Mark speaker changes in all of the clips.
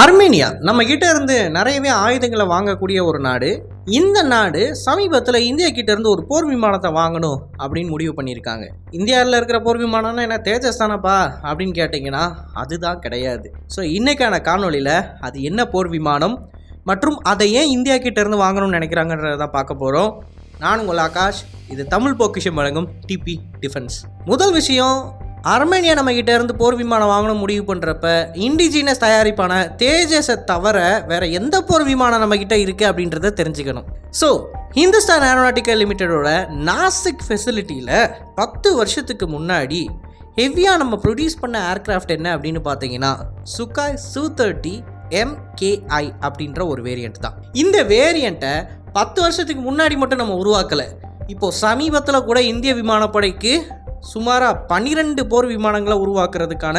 Speaker 1: அர்மேனியா. நம்ம கிட்ட இருந்து நிறையவே ஆயுதங்களை வாங்கக்கூடிய ஒரு நாடு. இந்த நாடு சமீபத்தில் இந்தியா கிட்ட இருந்து ஒரு போர் விமானத்தை வாங்கணும் அப்படின்னு முடிவு பண்ணியிருக்காங்க. இந்தியாவில் இருக்கிற போர் விமானம்னா என்ன? தேஜஸ் தானப்பா? அப்படின்னு கேட்டிங்கன்னா அதுதான் கிடையாது. ஸோ இன்னைக்கான காணொளியில் அது என்ன போர் விமானம் மற்றும் அதை ஏன் இந்தியா கிட்ட இருந்து வாங்கணும்னு நினைக்கிறாங்கன்றத பார்க்க போகிறோம் நான் உங்கள் ஆகாஷ். இது தமிழ் பொக்கிஷம் வழங்கும் டிபி டிஃபென்ஸ். முதல் விஷயம் அர்மேனியா நம்ம கிட்ட இருந்து போர் விமானம் வாங்கணும் முடிவு பண்ணுறப்ப இண்டிஜினஸ் தயாரிப்பான தேஜஸை தவிர வேற எந்த போர் விமானம் நம்ம கிட்ட இருக்கு அப்படின்றத தெரிஞ்சுக்கணும். ஸோ ஹிந்துஸ்தான் ஏரோநாட்டிக்கல் லிமிட்டடோட நாசிக் ஃபெசிலிட்டியில் பத்து வருஷத்துக்கு முன்னாடி ஹெவியாக நம்ம ப்ரொடியூஸ் பண்ண ஏர்கிராஃப்ட் என்ன அப்படின்னு பார்த்தீங்கன்னா சுகாய் சூ தேர்ட்டி எம்கேஐ அப்படின்ற ஒரு வேரியண்ட் தான். இந்த வேரியண்ட்டை பத்து வருஷத்துக்கு முன்னாடி மட்டும் நம்ம உருவாக்கலை. இப்போ சமீபத்தில் கூட இந்திய விமானப்படைக்கு சுமாராக பன்னிரெண்டு போர் விமானங்களை உருவாக்குறதுக்கான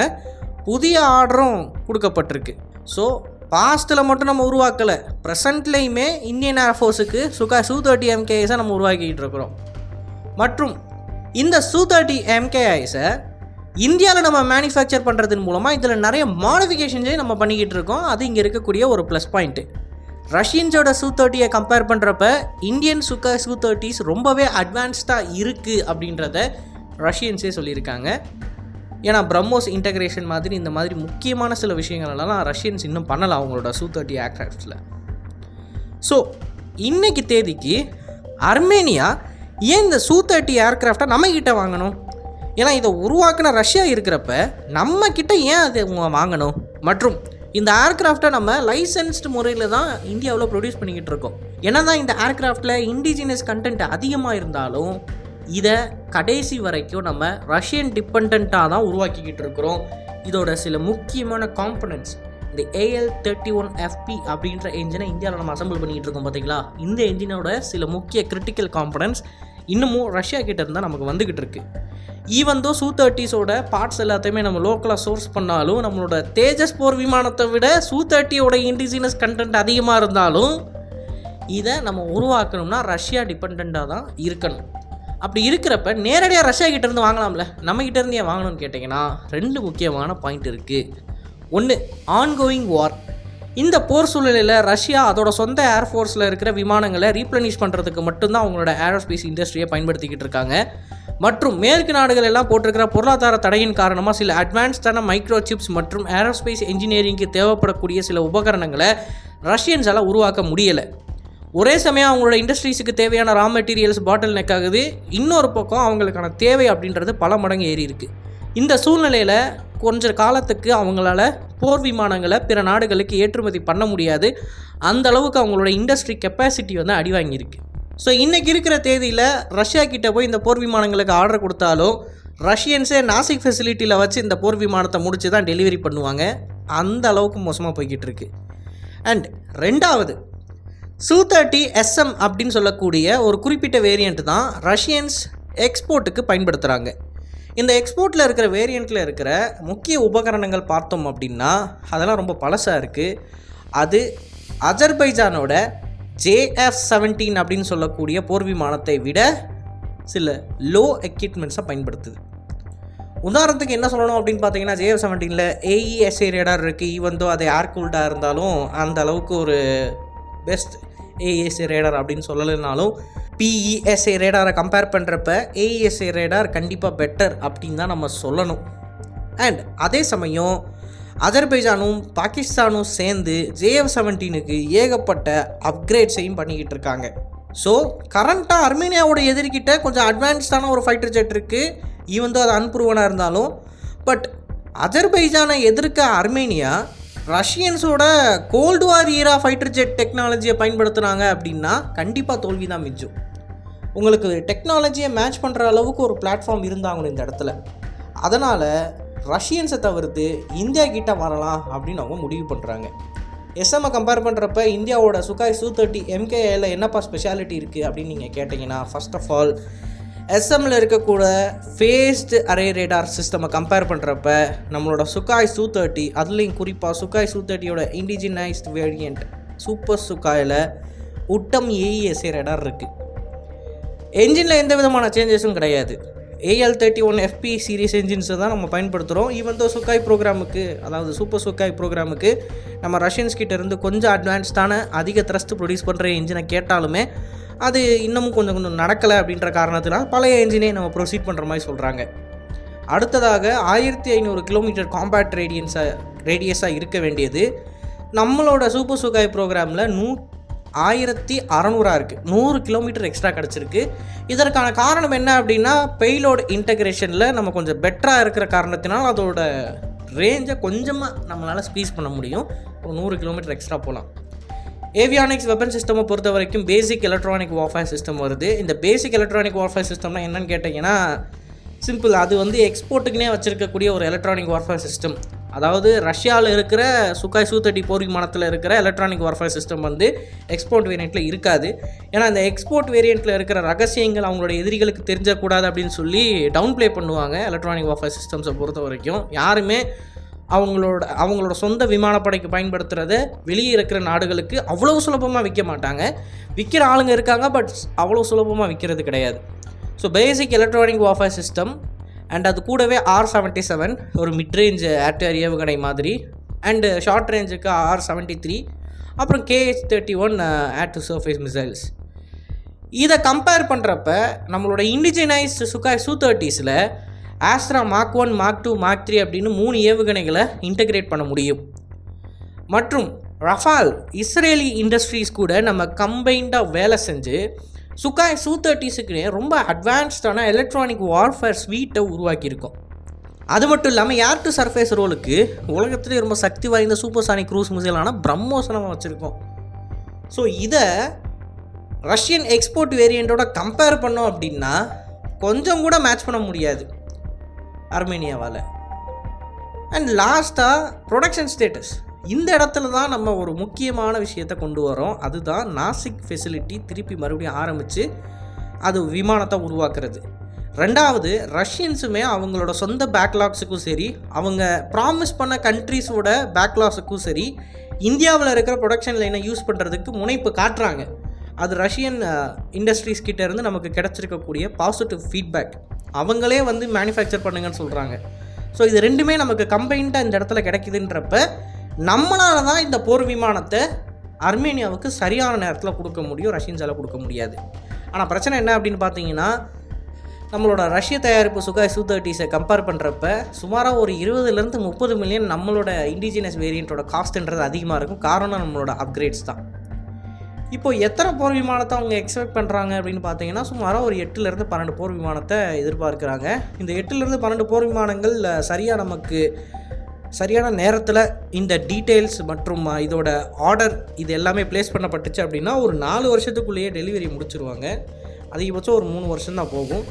Speaker 1: புதிய ஆர்டரும் கொடுக்கப்பட்டிருக்கு. ஸோ பாஸ்ட்டில் மட்டும் நம்ம உருவாக்கலை. ப்ரெசண்ட்லேயுமே இந்தியன் ஏர்ஃபோர்ஸுக்கு சுகா சூ தேர்ட்டி எம்கேஐஸை நம்ம உருவாக்கிட்டு இருக்கிறோம். மற்றும் இந்த சூ தேர்ட்டி எம்கேஐஸை இந்தியாவில் நம்ம மேனுஃபேக்சர் பண்ணுறதன் மூலமாக இதில் நிறைய மாடிஃபிகேஷன்ஸே நம்ம பண்ணிக்கிட்டு இருக்கோம். அது இங்கே இருக்கக்கூடிய ஒரு ப்ளஸ் பாயிண்ட்டு ரஷ்யன்ஸோட சூ தேர்ட்டியை கம்பேர் பண்ணுறப்ப இந்தியன் சுக்கா சூ தேர்ட்டிஸ் ரொம்பவே அட்வான்ஸ்டாக இருக்குது அப்படின்றத ரஷ்யன்ஸே சொல்லியிருக்காங்க. ஏன்னா பிரம்மோஸ் இன்டகிரேஷன் மாதிரி இந்த மாதிரி முக்கியமான சில விஷயங்களெல்லாம் ரஷ்யன்ஸ் இன்னும் பண்ணலை அவங்களோட சூ தேர்ட்டி ஏர்க்ராஃப்ட்ஸில் ஸோ இன்றைக்கு தேதிக்கு அர்மேனியா ஏன் இந்த சூ தேர்ட்டி ஏர்க்ராஃப்டை நம்மக்கிட்ட வாங்கணும்? ஏன்னா இதை உருவாக்கின ரஷ்யா இருக்கிறப்ப நம்ம ஏன் அதை வாங்கணும்? மற்றும் இந்த ஏர்க்ராஃப்டை நம்ம லைசன்ஸ்டு முறையில் தான் இந்தியாவில் ப்ரொடியூஸ் பண்ணிக்கிட்டு இருக்கோம். என்ன தான் இந்த ஏர்க்ராஃப்டில் இண்டிஜினியஸ் கண்டென்ட் அதிகமாக இருந்தாலும் இதை கடைசி வரைக்கும் நம்ம ரஷ்யன் டிபெண்ட்டாக தான் உருவாக்கிக்கிட்டு இருக்கிறோம். இதோட சில முக்கியமான காம்பனன்ட்ஸ் இந்த ஏஎல் தேர்ட்டி ஒன் எஃப்பி அப்படின்ற என்ஜினை இந்தியாவில் நம்ம அசம்பிள் பண்ணிக்கிட்டு இருக்கோம் பார்த்தீங்களா இந்த என்ஜினோட சில முக்கிய கிரிட்டிக்கல் காம்பனன்ட்ஸ் இன்னமும் ரஷ்யா கிட்ட இருந்தால் நமக்கு வந்துக்கிட்டு இருக்கு. ஈவன் தோ சூ தேர்ட்டிஸோட பார்ட்ஸ் எல்லாத்தையுமே நம்ம லோக்கலாக சோர்ஸ் பண்ணாலும் நம்மளோட தேஜஸ் போர் விமானத்தை விட சூ தேர்ட்டியோட இண்டிஜினஸ் கண்டென்ட் அதிகமாக இருந்தாலும் இதை நம்ம உருவாக்கணும்னா ரஷ்யா டிபெண்ட்டாக தான் இருக்கணும். அப்படி இருக்கிறப்ப நேரடியாக ரஷ்யா கிட்ட இருந்து வாங்கலாம்ல. நம்ம கிட்ட ஏன் வாங்கணும்னு கேட்டிங்கன்னா ரெண்டு முக்கியமான பாயிண்ட் இருக்குது ஒன்று ஆன்கோயிங் வார் இந்த போர் சூழ்நிலையில் ரஷ்யா அதோட சொந்த ஏர்ஃபோர்ஸில் இருக்கிற விமானங்களை ரீப்ளனிஷ் பண்ணுறதுக்கு மட்டும்தான் அவங்களோட ஏரோஸ்பேஸ் இண்டஸ்ட்ரியை பயன்படுத்திக்கிட்டு இருக்காங்க. மற்றும் மேற்கு நாடுகள் எல்லாம் போட்டிருக்கிற பொருளாதார தடையின் காரணமாக சில அட்வான்ஸ்டான மைக்ரோ சிப்ஸ் மற்றும் ஏரோஸ்பேஸ் இன்ஜினியரிங்க்கு தேவைப்படக்கூடிய சில உபகரணங்களை ரஷ்யன்ஸால் உருவாக்க முடியலை. ஒரே சமயம் அவங்களோட இண்டஸ்ட்ரீஸுக்கு தேவையான ரா மெட்டீரியல்ஸ் பாட்டில் நெக் ஆகுது. இன்னொரு பக்கம் அவங்களுக்கான தேவை அப்படின்றது பல மடங்கு ஏறி இருக்குது இந்த சூழ்நிலையில் கொஞ்ச காலத்துக்கு அவங்களால போர் விமானங்களை பிற நாடுகளுக்கு ஏற்றுமதி பண்ண முடியாது. அந்த அளவுக்கு அவங்களோட இண்டஸ்ட்ரி கெப்பாசிட்டி வந்து அடி வாங்கியிருக்கு. ஸோ இன்றைக்கி இருக்கிற தேதியில் ரஷ்யா கிட்டே போய் இந்த போர் விமானங்களுக்கு ஆர்டர் கொடுத்தாலும் ரஷ்யன்ஸே நாசிக் ஃபெசிலிட்டியில் வச்சு இந்த போர் விமானத்தை முடித்து தான் டெலிவரி பண்ணுவாங்க. அந்த அளவுக்கு மோசமாக போய்கிட்டு இருக்கு. அண்ட் ரெண்டாவது சூ தேர்ட்டி எஸ்எம் அப்படின்னு சொல்லக்கூடிய ஒரு குறிப்பிட்ட வேரியண்ட் தான் ரஷ்யன்ஸ் எக்ஸ்போர்ட்டுக்கு பயன்படுத்துகிறாங்க இந்த எக்ஸ்போர்ட்டில் இருக்கிற வேரியண்ட்டில் இருக்கிற முக்கிய உபகரணங்கள் பார்த்தோம் அப்படின்னா அதெல்லாம் ரொம்ப பழசாக இருக்குது அது அஜர்பைஜானோட ஜேஎஃப் செவன்டீன் அப்படின்னு சொல்லக்கூடிய போர் விமானத்தை விட சில லோ எக்யூப்மெண்ட்ஸை பயன்படுத்துது. உதாரணத்துக்கு என்ன சொல்லணும் அப்படின்னு பார்த்தீங்கன்னா ஜேஎஃப் செவன்டீனில் ஏஇஎஸ்ஏ ரேடார் இருக்குது ஈவன் தோ அது ஏர் கூல்டாக இருந்தாலும் அந்த அளவுக்கு ஒரு பெஸ்ட் ஏஇஎஸ்ஏ ரேடார் அப்படின்னு சொல்லலைனாலும் பிஇஎஸ்ஏ ரேடாரை கம்பேர் பண்ணுறப்ப ஏஇஎஸ்ஏ ரேடார் கண்டிப்பாக பெட்டர் அப்படின்னு தான் நம்ம சொல்லணும். அண்ட் அதே சமயம் அஜர்பைஜானும் பாகிஸ்தானும் சேர்ந்து ஜேஎஃப் செவன்டீனுக்கு ஏகப்பட்ட அப்கிரேட்ஸையும் பண்ணிக்கிட்டு இருக்காங்க. ஸோ கரண்ட்டாக அர்மேனியாவோட எதிர்கிட்ட கொஞ்சம் அட்வான்ஸ்டான ஒரு ஃபைட்டர் ஜெட் இருக்குது ஈவன் தோ அது அன்புருவனாக இருந்தாலும் பட் அஜர்பைஜானை எதிர்க்க Armenia ரஷ்யன்ஸோட cold war era fighter jet டெக்னாலஜியை பயன்படுத்துகிறாங்க அப்படின்னா கண்டிப்பாக தோல்வி தான் மிஞ்சும் உங்களுக்கு டெக்னாலஜியை மேட்ச் பண்ணுற அளவுக்கு ஒரு பிளாட்ஃபார்ம் இருந்தாங்கணும் இந்த இடத்துல. அதனால் ரஷ்யன்ஸை தவிர்த்து இந்தியா கிட்ட வரலாம் அப்படின்னு அவங்க முடிவு பண்ணுறாங்க எஸ்எம்ஐ கம்பேர் பண்ணுறப்ப இந்தியாவோட சுகாய் சூ தேர்ட்டி எம்கேஏல என்னப்பா ஸ்பெஷாலிட்டி இருக்குது அப்படின்னு நீங்கள் கேட்டிங்கன்னா ஃபர்ஸ்ட் ஆஃப் ஆல் எஸ்எம்மில் இருக்கக்கூட ஃபேஸ்டு அரே ரேடார் சிஸ்டமை கம்பேர் பண்ணுறப்ப நம்மளோட சுகாய் சூ தேர்ட்டி அதுலேயும் குறிப்பாக சுகாய் சூ தேர்ட்டியோட இண்டிஜினைஸ்ட் வேரியண்ட் சூப்பர் சுகாயில் உட்டம் ஏஇஎஸ்ஏ ரேடார் இருக்குது என்ஜினில் எந்த விதமான சேஞ்சஸும் கிடையாது. AL thirty one FP series என்ஜின்ஸை தான் நம்ம பயன்படுத்துகிறோம் ஈவன் தோ சுக்காய் ப்ரோக்ராமுக்கு அதாவது சூப்பர் சுக்காய் ப்ரோக்ராமுக்கு நம்ம ரஷ்யன்ஸ் கிட்டேருந்து கொஞ்சம் அட்வான்ஸ்டான அதிக த்ரஸ்ட் ப்ரொடியூஸ் பண்ணுற என்ஜினை கேட்டாலுமே அது இன்னமும் கொஞ்சம் கொஞ்சம் நடக்கலை அப்படின்ற காரணத்தினால் பழைய என்ஜினே நம்ம ப்ரொசீட் பண்ணுற மாதிரி சொல்கிறாங்க அடுத்ததாக ஆயிரத்தி ஐநூறு கிலோமீட்டர் காம்பேக்ட் ரேடியன்ஸாக ரேடியஸாக இருக்க வேண்டியது நம்மளோட சூப்பர் சுகாய் ப்ரோக்ராமில் நூ ஆயிரத்தி அறநூறா இருக்குது நூறு கிலோமீட்டர் எக்ஸ்ட்ரா கிடச்சிருக்கு. இதற்கான காரணம் என்ன அப்படின்னா பெய்லோடு இன்டகிரேஷனில் நம்ம கொஞ்சம் பெட்டராக இருக்கிற காரணத்தினால் அதோட ரேஞ்சை கொஞ்சமாக நம்மளால் ஸ்பீஸ் பண்ண முடியும். ஒரு நூறு கிலோமீட்டர் எக்ஸ்ட்ரா போகலாம் ஏவியானிக்ஸ் வெப்பன் சிஸ்டம் பொறுத்த வரைக்கும் பேசிக் எலக்ட்ரானிக் வார்ஃபேர் சிஸ்டம் வருது. இந்த பேசிக் எலக்ட்ரானிக் வார்ஃபேர் சிஸ்டம்னா என்னன்னு கேட்டிங்கன்னா சிம்பிள் அது வந்து எக்ஸ்போர்ட்டுக்குனே வச்சுருக்கக்கூடிய ஒரு எலக்ட்ரானிக் வார்ஃபேர் சிஸ்டம் அதாவது ரஷ்யாவில் இருக்கிற சுக்காய் சூ தேர்ட்டி போர் விமானத்தில் இருக்கிற எலக்ட்ரானிக் வார்ஃபேர் சிஸ்டம் வந்து எக்ஸ்போர்ட் வேரியண்ட்டில் இருக்காது. ஏன்னா அந்த எக்ஸ்போர்ட் வேரியண்ட்டில் இருக்கிற ரகசியங்கள் அவங்களோட எதிரிகளுக்கு தெரிஞ்சக்கூடாது அப்படின்னு சொல்லி டவுன் ப்ளே பண்ணுவாங்க எலக்ட்ரானிக் வார்ஃபேர் சிஸ்டம்ஸை பொறுத்த வரைக்கும் யாருமே அவங்களோட அவங்களோட சொந்த விமானப்படைக்கு பயன்படுத்துகிறத வெளியே இருக்கிற நாடுகளுக்கு அவ்வளோ சுலபமாக விற்க மாட்டாங்க. விற்கிற ஆளுங்க இருக்காங்க பட் அவ்வளோ சுலபமாக விற்கிறது கிடையாது. So basic electronic warfare system and அது கூடவே ஆர் செவன்ட்டி செவன் ஒரு மிட்ரேஞ்ச் ஏர்டேர் ஏவுகணை மாதிரி அண்டு ஷார்ட் ரேஞ்சுக்கு ஆர் செவன்ட்டி த்ரீ அப்புறம் KH thirty one air to surface missiles இதை கம்பேர் பண்ணுறப்ப நம்மளோட indigenised Sukhoi Su தேர்ட்டிஸில் Astra mark one mark two mark three அப்படின்னு மூணு ஏவுகணைகளை இன்டகிரேட் பண்ண முடியும். மற்றும் ரஃபால் இஸ்ரேலி இண்டஸ்ட்ரீஸ் கூட நம்ம கம்பைண்டாக வேலை செஞ்சு சுக்காய் சூ தேர்ட்டிஸுக்கு ரொம்ப அட்வான்ஸ்டான எலக்ட்ரானிக் வார்ஃபேர் ஸ்வீட்டை உருவாக்கியிருக்கோம். அது மட்டும் இல்லாமல் ஏர் டு சர்ஃபேஸ் ரோலுக்கு உலகத்துலேயே ரொம்ப சக்தி வாய்ந்த சூப்பர் சானிக் க்ரூஸ் மிசைலான பிரம்மோசனமாக வச்சுருக்கோம். ஸோ இதை ரஷ்யன் எக்ஸ்போர்ட் வேரியண்ட்டோட கம்பேர் பண்ணோம் அப்படின்னா கொஞ்சம் கூட மேட்ச் பண்ண முடியாது. அர்மேனியாவால். அண்ட் லாஸ்ட்டாக ப்ரொடக்ஷன் ஸ்டேட்டஸ் இந்த இடத்துல தான் நம்ம ஒரு முக்கியமான விஷயத்தை கொண்டு வரோம். அதுதான் நாசிக் ஃபெசிலிட்டி திருப்பி மறுபடியும் ஆரம்பித்து அது விமானத்தை உருவாக்குறது. ரெண்டாவது ரஷ்யன்ஸுமே அவங்களோட சொந்த பேக்லாக்ஸுக்கும் சரி அவங்க ப்ராமிஸ் பண்ண கண்ட்ரீஸோட பேக்லாக்ஸுக்கும் சரி இந்தியாவில் இருக்கிற ப்ரொடக்ஷன் லைனை யூஸ் பண்ணுறதுக்கு முனைப்பு காட்டுறாங்க. அது ரஷ்யன் இண்டஸ்ட்ரீஸ் கிட்டேருந்து நமக்கு கிடச்சிருக்கக்கூடிய பாசிட்டிவ் ஃபீட்பேக் அவங்களே வந்து மேனுஃபேக்சர் பண்ணுங்கன்னு சொல்கிறாங்க ஸோ இது ரெண்டுமே நமக்கு கம்பைன்டாக இந்த இடத்துல கிடைக்குதுன்றப்ப நம்மளால தான் இந்த போர் விமானத்தை அர்மேனியாவுக்கு சரியான நேரத்தில் கொடுக்க முடியும் ரஷ்யன்ஸால் கொடுக்க முடியாது. ஆனால் பிரச்சனை என்ன அப்படின்னு பார்த்தீங்கன்னா நம்மளோட ரஷ்ய தயாரிப்பு சுகாய் சூ தேர்ட்டிஸை கம்பேர் பண்ணுறப்ப சுமாராக ஒரு இருபதுலேருந்து முப்பது மில்லியன் நம்மளோட இண்டிஜினஸ் வேரியண்ட்டோட காஸ்ட்ன்றது அதிகமாக இருக்கும். காரணம் நம்மளோட அப்கிரேட்ஸ் தான். இப்போ எத்தனை போர் விமானத்தை அவங்க எக்ஸ்பெக்ட் பண்ணுறாங்க அப்படின்னு பார்த்தீங்கன்னா சுமாராக ஒரு எட்டுலேருந்து பன்னெண்டு போர் விமானத்தை எதிர்பார்க்குறாங்க. இந்த எட்டுலேருந்து பன்னெண்டு போர் விமானங்கள் சரியாக நமக்கு சரியான நேரத்தில் இந்த டீட்டெயில்ஸ் மற்றும் இதோட ஆர்டர் இது எல்லாமே ப்ளேஸ் பண்ணப்பட்டுச்சு அப்படின்னா ஒரு நாலு வருஷத்துக்குள்ளேயே டெலிவரி முடிச்சிருவாங்க. அதிகபட்சம் ஒரு மூணு வருஷம்தான் போகும்.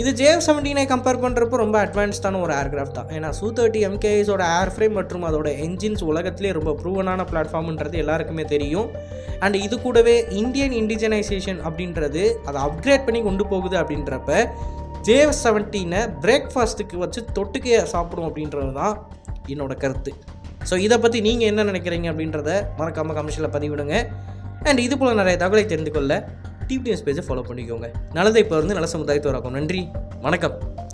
Speaker 1: இது ஜேஎஃப் செவன்டீனை கம்பேர் பண்ணுறப்போ ரொம்ப அட்வான்ஸ்டான ஒரு ஏர்கிராஃப்ட் தான். ஏன்னா சூ தேர்ட்டி எம்கேஎஸோட ஏர் ஃப்ரேம் மற்றும் அதோட என்ஜின்ஸ் உலகத்திலே ரொம்ப ப்ரூவனான பிளாட்ஃபார்ம்ன்றது எல்லாருக்குமே தெரியும். அண்ட் இது கூடவே இந்தியன் இண்டிஜனைசேஷன் அப்படின்றது அதை அப்கிரேட் பண்ணி கொண்டு போகுது அப்படின்றப்ப ஜேஎஃப் செவன்டீனை பிரேக்ஃபாஸ்ட்டுக்கு வச்சு தொட்டுக்கே சாப்பிடும் அப்படின்றது தான் என்னோட கருத்து. ஸோ இதை பற்றி நீங்கள் என்ன நினைக்கிறீங்க அப்படின்றத மறக்காமல் கமிஷனில் பதிவிடுங்க. அண்ட் இது போல் நிறைய தகவலை தெரிந்து கொள்ள டிபிஎஸ் பேஜை ஃபாலோ பண்ணிக்கோங்க. நல்லதை இப்போ வந்து நல்ல சமுதாயத்தோராக்கும். நன்றி. வணக்கம்.